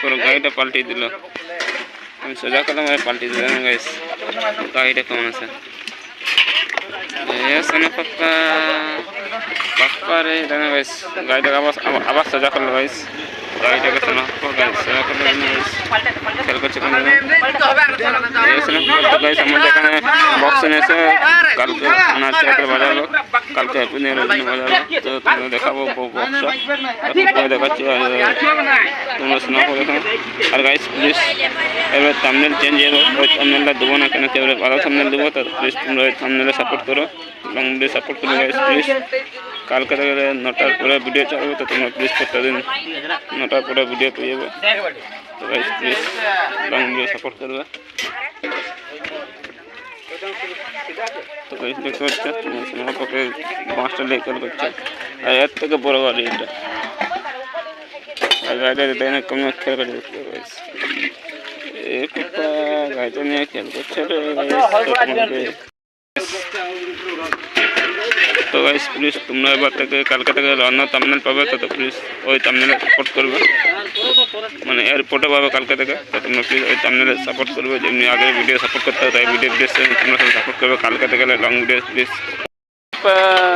পুরো গাড়িটা পাল্টে দিল আমি সোজা কথা মানে পাল্টে দিলাম গাইস গাড়িটা কেমন আছে পাপ্পা পাপ্পা রে জানো গাইস গাড়িটাকে আবার আবার সোজা করলো গাইস গাড়িটাকে সোজা করলো গাইস সোজা করলো গাইস বলতো হবে না তাহলে गाइस 한번 দেখানে বক্স এনেছে কারু না সেটাতে বাজার করতে হুনেন নি বলবো দেখাবো বক্স ঠিক আছে আপনারা দেখুন আর गाइस প্লিজ এমবサムনেল চেঞ্জ এমবサムনেল দাও না কেন তোমরা আলাদাサムনেল দাও তো প্লিজ তোমরা এমবサムনেল সাপোর্ট করো এবং দে সাপোর্ট করো गाइस প্লিজ কালকে ধরে নটার পরে ভিডিও চাই তো তোমরা প্লিজ করতে নটার পরে ভিডিও দিয়ে तो guys please long video support कर दो तो गाइस देखो बच्चा को के मास्टर लेकर बच्चा अरे अब तक बोरा वाली इटा अरे अरे देने कम में खेल कर देखते गाइस एक पापा गाइस तो नहीं खेल को चलो गाइस तो गाइस प्लीज तुमने बात करके कल के तक लॉन्ग तमनेल पावे तो प्लीज वही तमनेल सपोर्ट करो মানে এয়ারপোর্টে পাবে কালকে থেকে তো তোমরা প্লিজ ওই চ্যানেলে সাপোর্ট করবে যেমনি আগে ভিডিও সাপোর্ট করতে হবে তাই ভিডিও প্লিজ তোমরা সাপোর্ট করবে কালকে থেকে লং ভিডিও প্লিজ